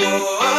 boa.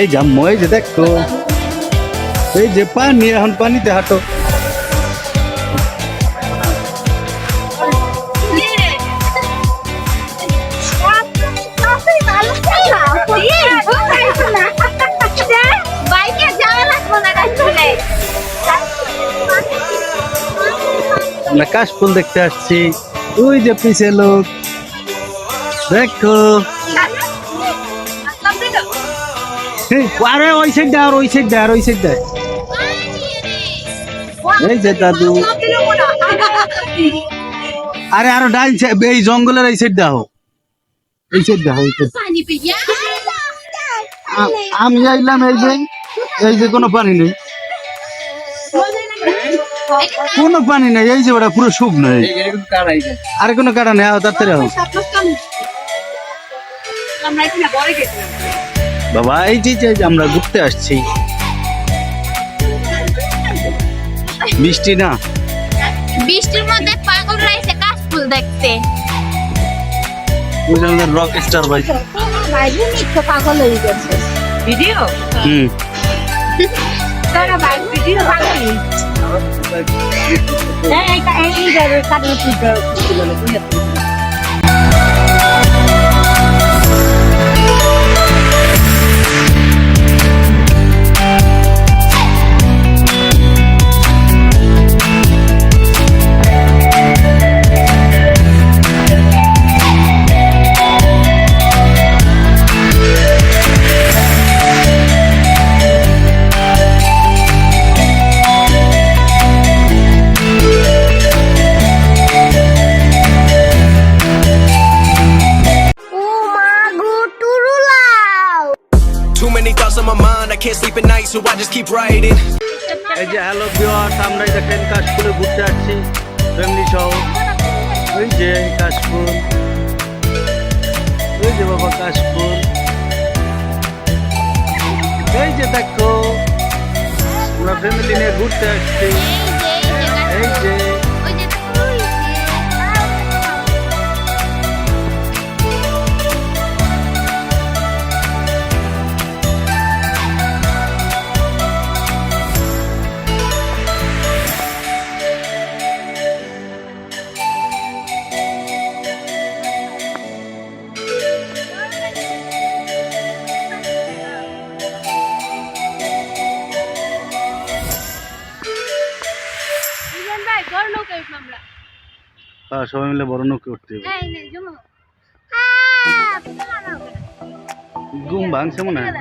এই জাম্মু এই যে দেখো। এই যে পানি, এখন পানিতে হাঁটো। আমরা কাশফুল দেখতে আসছি। ওই যে পিছে লোক। দেখো। আরে, ওই সাইড আর ওই সাইড আর ওই সাইড এই যে দাদু। আরে, আরও side- এই জঙ্গলের এই সাইড দাও এই সাইড দাও আ- আমি আইলাম এই যে এই যে কোনো পানি নেই। কোনো পানি নেই, এই যে ওটা পুরো শুকনো। আরে, কোনো কাটা নেই তাড়াতাড়ি বাবা এই যে যে আমরা ঘুরতে আসছি বৃষ্টি না বৃষ্টির মধ্যে পাগল রয়েছে কাশফুল দেখতে ওই যে আমাদের রক স্টার ভাই বাইরে নিত্য পাগল হয়ে গেছে ভিডিও হুম তারা বাইরে ভিডিও পাগল এই এই এই কারণে তুই can't sleep at night, so I just keep writing. এই যে হ্যালো ভিউয়ার্স আমরা দেখেন কাশফুলে ঘুরতে আসছি ফ্যামিলি সহ। ওই যে কাশফুল। ওই যে বাবা কাশফুল। এই যে দেখো আমরা ফ্যামিলি নিয়ে ঘুরতে আসছি। এই যে। হ্যাঁ, সবাই মিলে বড় নৌকে উঠতে হবে ঘুম ভাঙছে মনে হয়।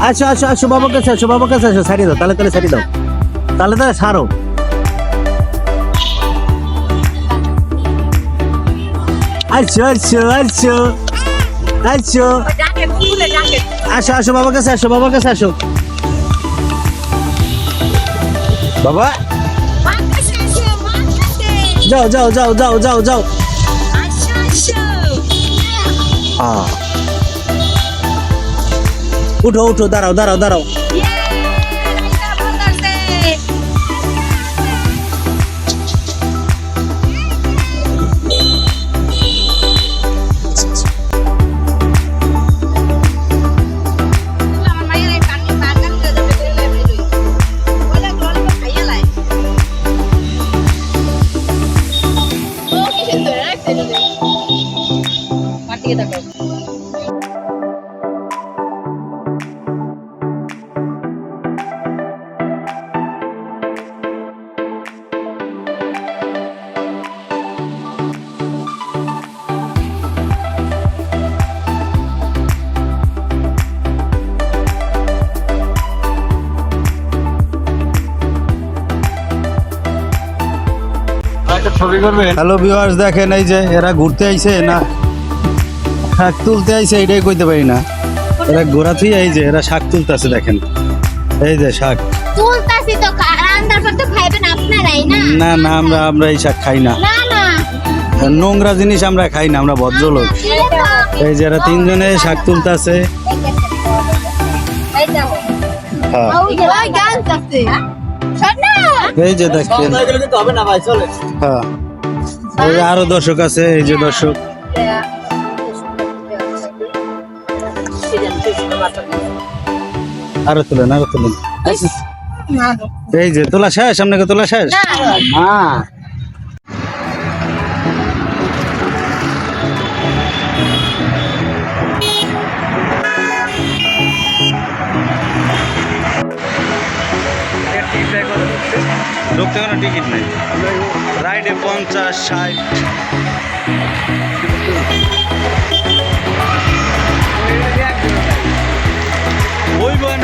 আচ্ছা আচ্ছা আচ্ছা আচ্ছা কাছে আসো বাবা কাছে আসো সারিয়ে দাও তাহলে তাহলে সারিয়ে দাও। তাহলে তাহলে সারো আসো ডাকে ফুলে ডাকে আসো আসো, বাবার কাছে আসো, বাবার কাছে আসো। বাবা। যাও যাও যাও যাও যাও যাও। উঠো উঠো, দাঁড়াও দাঁড়াও দাঁড়াও। মাটিয়ে দেখো হ্যালো ভিউয়ার্স দেখেন এই যে এরা ঘুরতে আইছে না? শাক তুলতে আইছে এটাই কইতে পারি না। এরা ঘোরা থুই এই যে এরা শাক তুলতেছে দেখেন। এই যে শাক। তুলতাছি তো রান্নার পর তো খাইবেন আপনারাই না? না না আমরা আমরা এই শাক খাই না। না না। নোংরা জিনিস আমরা খাই না আমরা ভদ্রলোক। এই যে এরা তিনজনে শাক তুলতেছে। হ্যাঁ। ওই গান করতে শোনা এই যে দেখেন হ্যাঁ। আরও দর্শক আছে এই যে দর্শক। আরও তুলেন আরও তুলেন এই যে তোলা শেষ আপনাকে তোলা শেষ? হ্যাঁ ঢুকতে কোনো টিকিট নেই। রাইডে পঞ্চাশ ষাট। ওই বয়